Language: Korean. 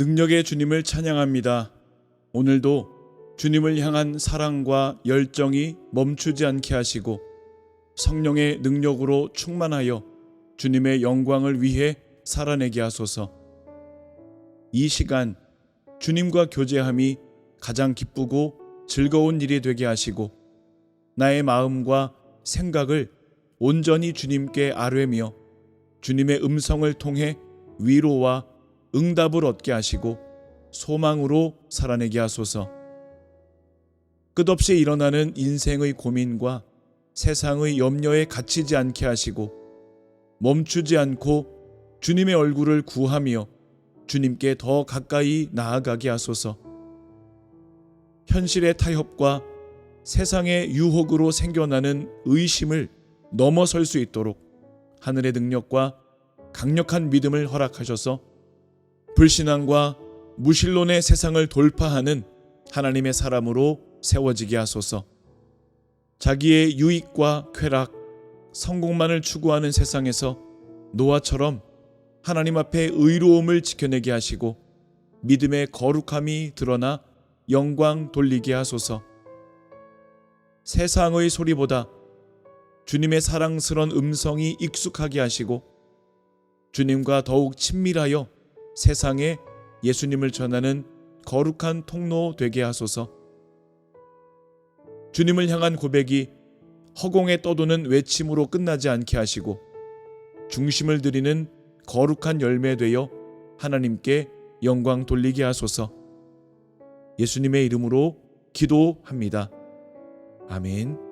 능력의 주님을 찬양합니다. 오늘도 주님을 향한 사랑과 열정이 멈추지 않게 하시고 성령의 능력으로 충만하여 주님의 영광을 위해 살아내게 하소서. 이 시간 주님과 교제함이 가장 기쁘고 즐거운 일이 되게 하시고 나의 마음과 생각을 온전히 주님께 아뢰며 주님의 음성을 통해 위로와 응답을 얻게 하시고 소망으로 살아내게 하소서. 끝없이 일어나는 인생의 고민과 세상의 염려에 갇히지 않게 하시고 멈추지 않고 주님의 얼굴을 구하며 주님께 더 가까이 나아가게 하소서. 현실의 타협과 세상의 유혹으로 생겨나는 의심을 넘어설 수 있도록 하늘의 능력과 강력한 믿음을 허락하셔서 불신앙과 무신론의 세상을 돌파하는 하나님의 사람으로 세워지게 하소서. 자기의 유익과 쾌락, 성공만을 추구하는 세상에서 노아처럼 하나님 앞에 의로움을 지켜내게 하시고 믿음의 거룩함이 드러나 영광 돌리게 하소서. 세상의 소리보다 주님의 사랑스런 음성이 익숙하게 하시고 주님과 더욱 친밀하여 세상에 예수님을 전하는 거룩한 통로 되게 하소서. 주님을 향한 고백이 허공에 떠도는 외침으로 끝나지 않게 하시고 중심을 드리는 거룩한 열매 되어 하나님께 영광 돌리게 하소서. 예수님의 이름으로 기도합니다. 아멘.